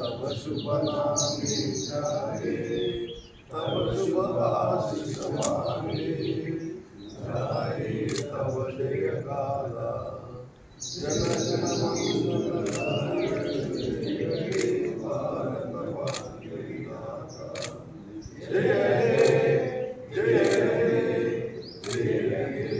तव शुभ नामे जागे तव शुभाशिष माने जाए तव जय गाला जन जन मंगलदायक जय हे भारत भाग्य विधाता जय हे जय हे